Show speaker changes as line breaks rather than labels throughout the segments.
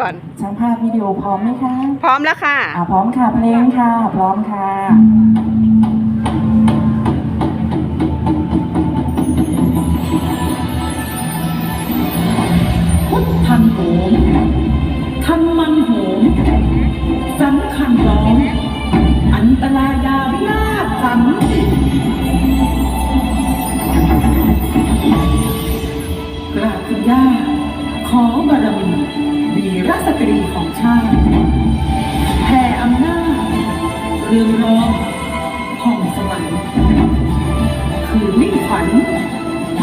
ก่อน
ช่างภาพวิดีโอพร้อมไหมคะ
พร้อมแล้วค่ะ
อ่าพร้อมค่ะเพลงค่ะ พร้อมค่ะ
พุทธันโหมธรรมันโหมสำคัญร้อง อันตรายาวินาศ ชาติแผ่อำนาจเรืองรองของสวรรค์คือมิ่งขวัญ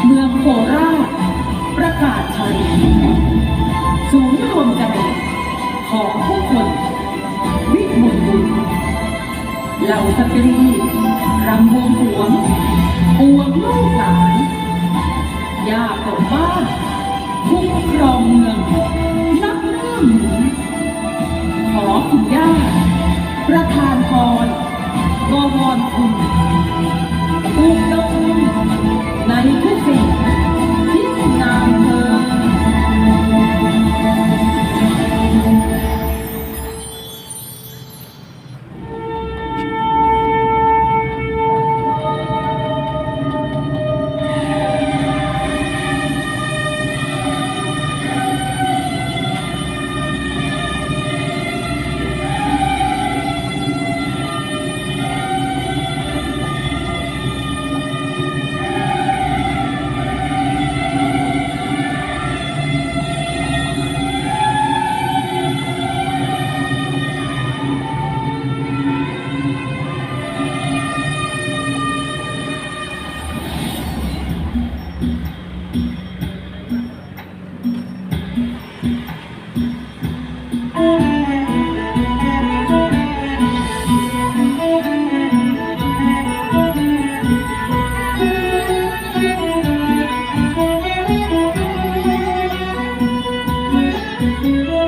เมืองโคราช ประกาศชัยศูนย์รวมใจของผู้คน วิมลบุญเหล่าสตรีรำวงสรวงปวงลูกหลานย่าปกบ้านคุ้มครองเมือง ประทานพรบวรคุณ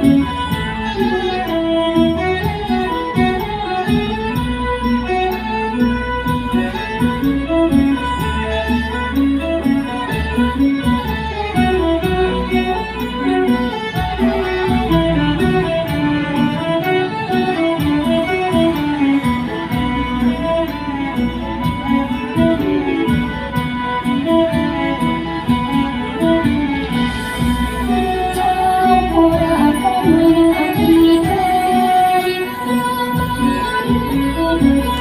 Thank you. ท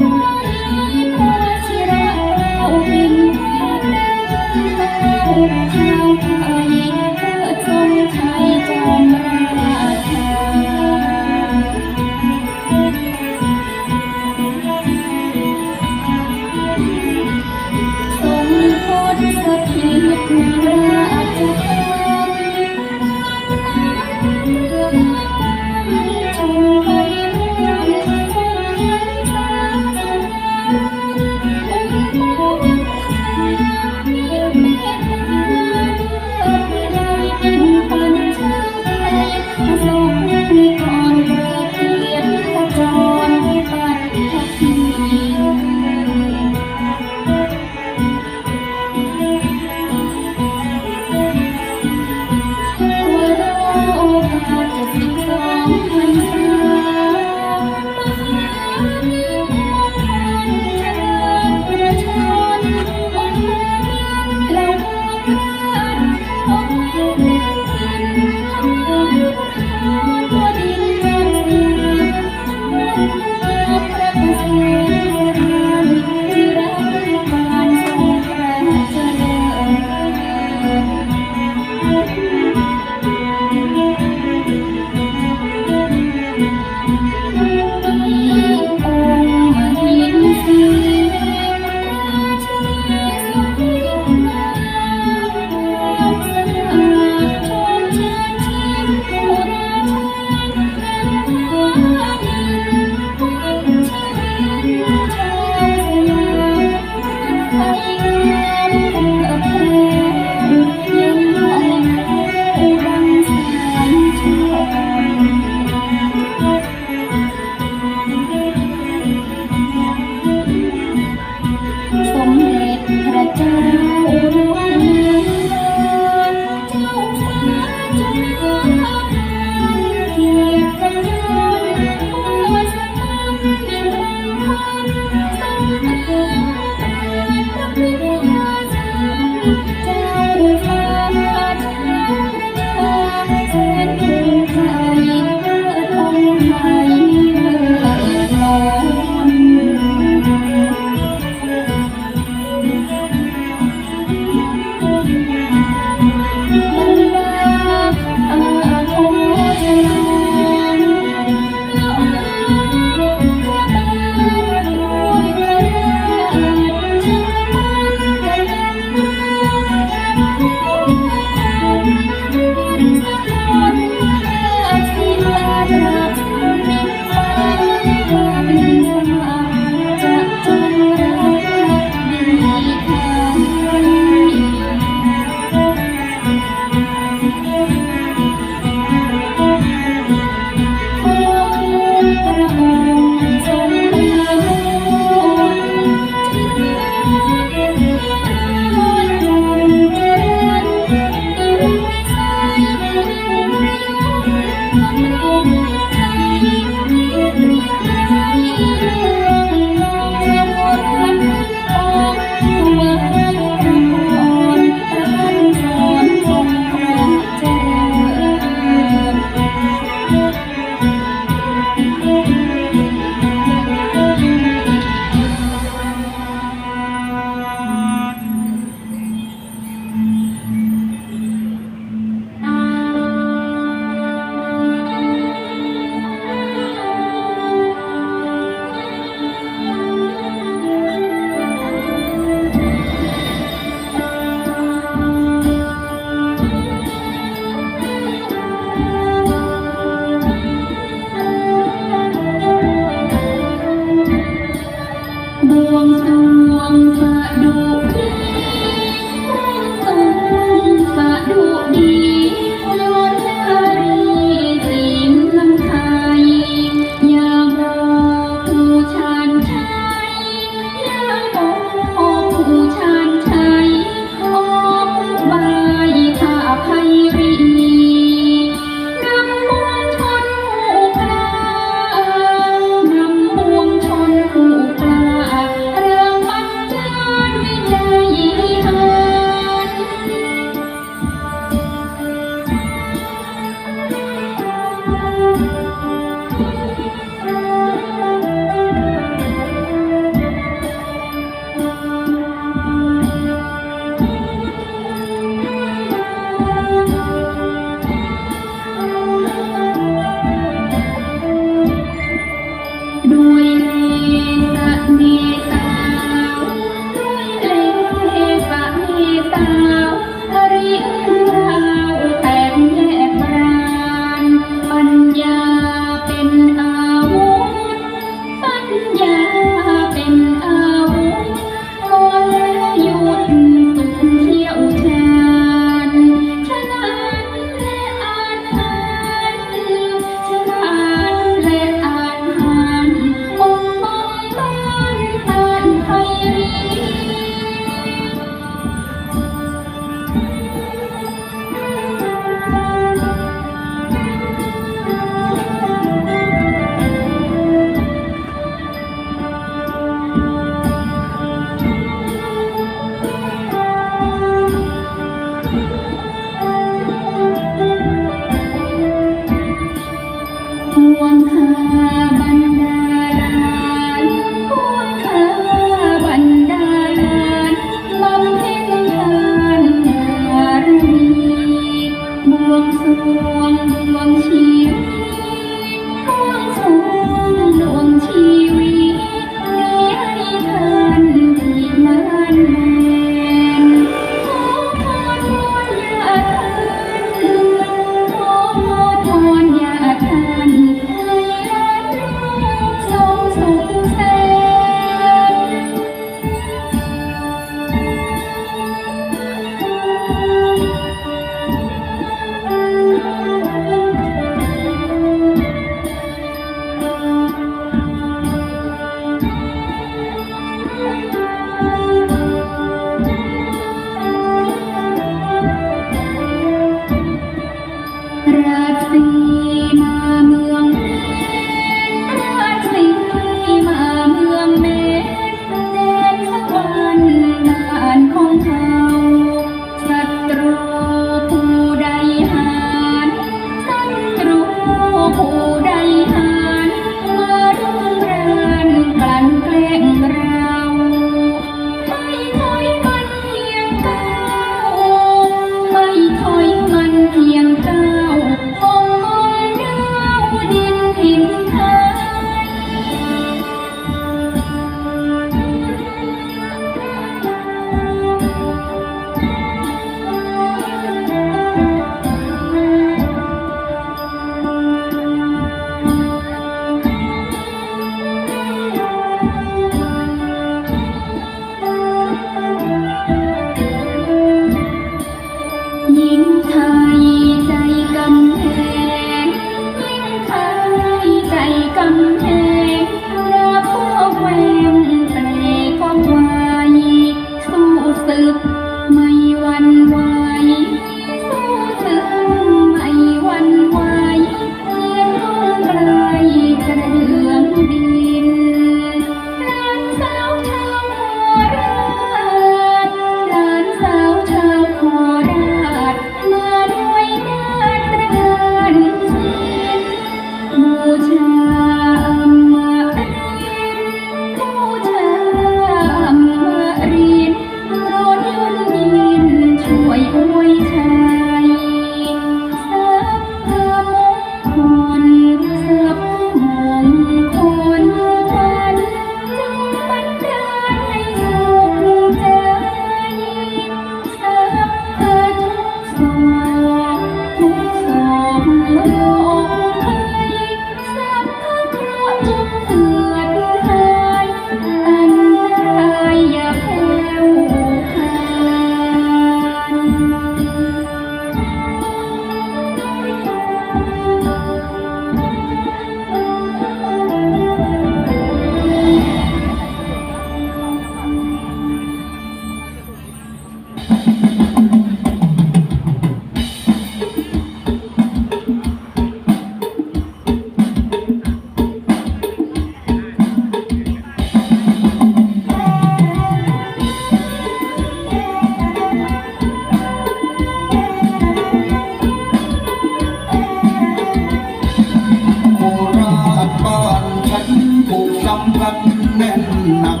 กัน
แน่นหนัก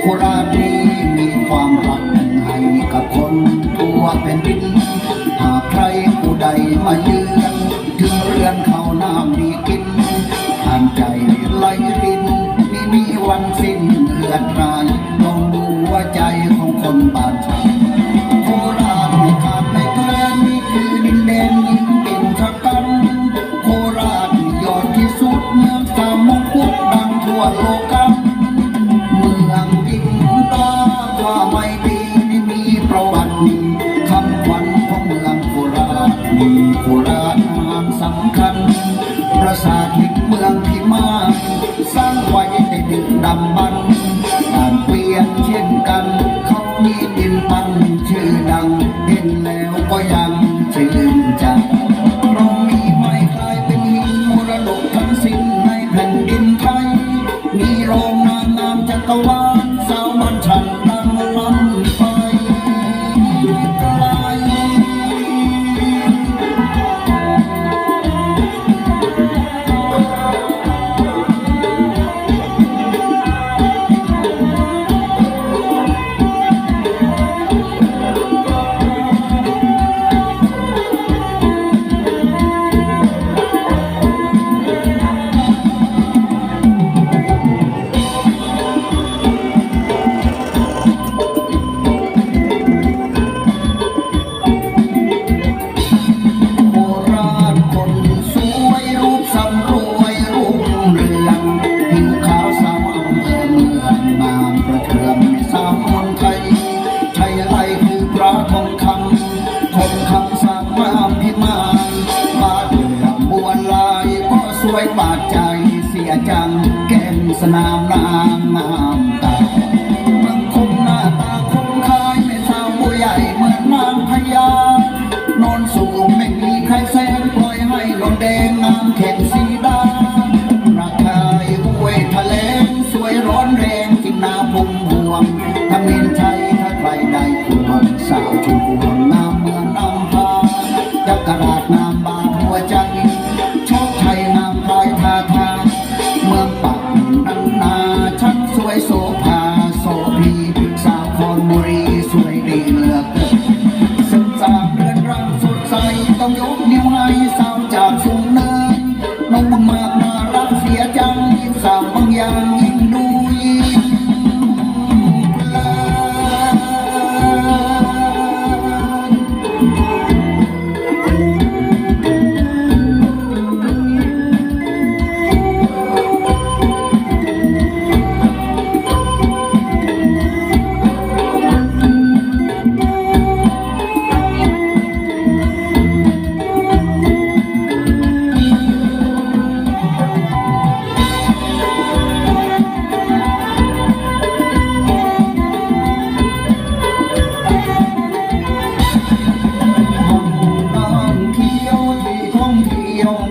โคราชนี้มีความรักให้กับคนทั่วแผ่
นดิน หากใครผู้ใดมาเยือนถึงเรือนเขาน้ำมีกินทานใจไหลรินไม่มีวันสิ้นเลือดรายลองดูว่าใจของคนบ้า มีโคราชนามสำคัญ ประสาทิเมืองพิมานสร้างไว้ในดึกดำบรร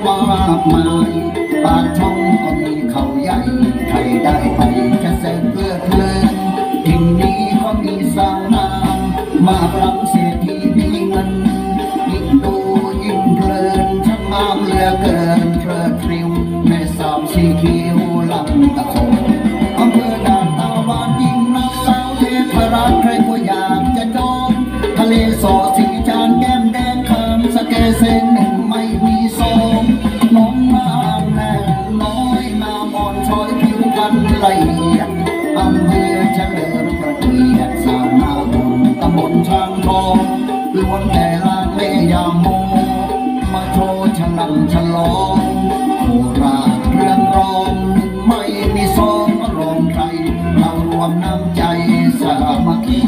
បងបាបម៉ាយបានធំអំ ละเอียดอำเภอเฉลิมพระเกียรติสามาบุญตำบลช้างทองล้วนแต่ร้านม่ยาโม มาโชว์ฉัลังฉลองโคราชเรื่องรองไม่มีซองรองใครเรารวมน้ำใจสามัคคี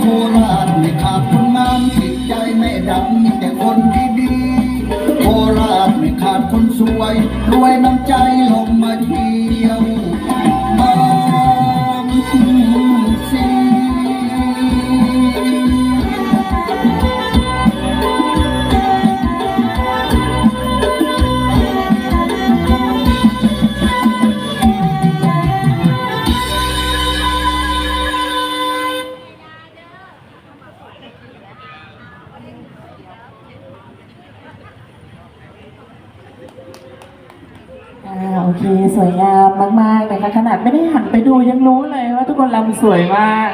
โคราไม่ขาดคนงามจิตใจไม่ดำมีแต่คนดีๆโคราไม่ขาดคนสวยรวยน้ำใจ ยัง
รู้เลยว่าทุกคนลำสวยมาก